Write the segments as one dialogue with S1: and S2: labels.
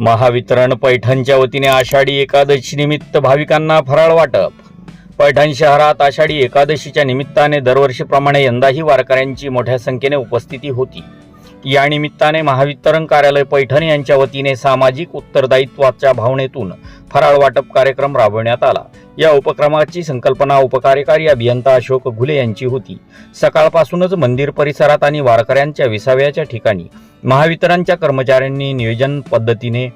S1: महावितरण पैठणच्या वतीने आषाढी एकादशी निमित्त भाविकांना फराळ वाटप. पैठण शहरात आषाढी एकादशीच्या निमित्ताने दरवर्षीप्रमाणे यंदाही वारकऱ्यांची मोठ्या संख्येने उपस्थिती होती. या निमित्ताने महावितरण कार्यालय पैठण यांच्या वतीने सामाजिक उत्तरदायित्वाच्या भावनेतून फराळ वाटप कार्यक्रम राबवण्यात आला. या उपक्रमाची संकल्पना उपकार्यकारी अभियंता अशोक घुले यांची होती. सकाळपासूनच मंदिर परिसरात आणि वारकऱ्यांच्या विसाव्याच्या ठिकाणी महावितरणच्या कर्मचाऱ्यांनी नियोजन पद्धतीने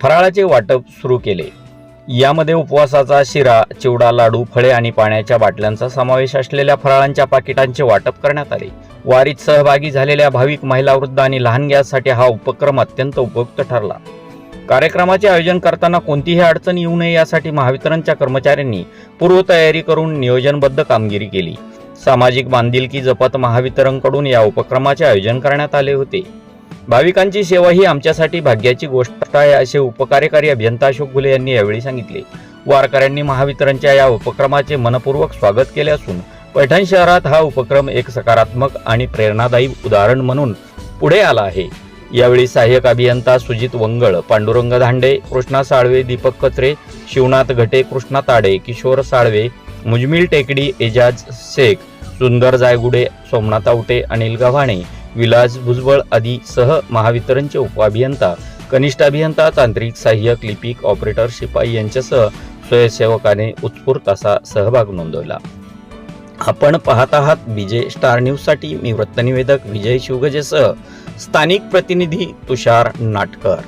S1: फराळाचे वाटप सुरू केले. यामध्ये उपवासाचा शिरा चिवडा लाडू फळे आणि पाण्याच्या बाटल्यांचा समावेश असलेल्या फराळांच्या पाकिटांचे वाटप करण्यात आले. वारीत सहभागी झालेल्या भाविक महिला वृद्ध आणि लहान गॅससाठी हा उपक्रम अत्यंत उपयुक्त ठरला. कार्यक्रमाचे आयोजन करताना कोणतीही अडचण येऊ नये यासाठी महावितरणच्या कर्मचाऱ्यांनी पूर्वतयारी करून नियोजनबद्ध कामगिरी केली. सामाजिक बांधिलकी जपत महावितरणकडून या उपक्रमाचे आयोजन करण्यात आले होते. भाविकांची सेवा ही आमच्यासाठी भाग्याची गोष्ट आहे असे उपकार्यकारी अभियंता अशोक गुले यांनी यावेळी सांगितले. वारकऱ्यांनी महावितरणच्या या उपक्रमाचे मनपूर्वक स्वागत केले असून पैठण शहरात हा उपक्रम एक सकारात्मक आणि प्रेरणादायी उदाहरण म्हणून पुढे आला आहे. यावेळी सहाय्यक अभियंता सुजित वंगळ पांडुरंग धांडे कृष्णा साळवे दीपक कचरे शिवनाथ घटे कृष्णा ताडे किशोर साळवे मुजमिल टेकडी एजाज शेख सुंदर जायगुडे सोमनाथ आवटे अनिल गव्हाणे विलास भुजबळ आदी सह महावितरणचे उपअभियंता कनिष्ठ अभियंता तांत्रिक सहाय्यक लिपिक ऑपरेटर शिपाई यांच्यासह स्वयंसेवकाने उत्स्फूर्त असा सहभाग नोंदवला. आपण पाहत आहात विजय स्टार न्यूजसाठी मी वृत्तनिवेदक विजय शिवगजेसह स्थानिक प्रतिनिधी तुषार नाटकर.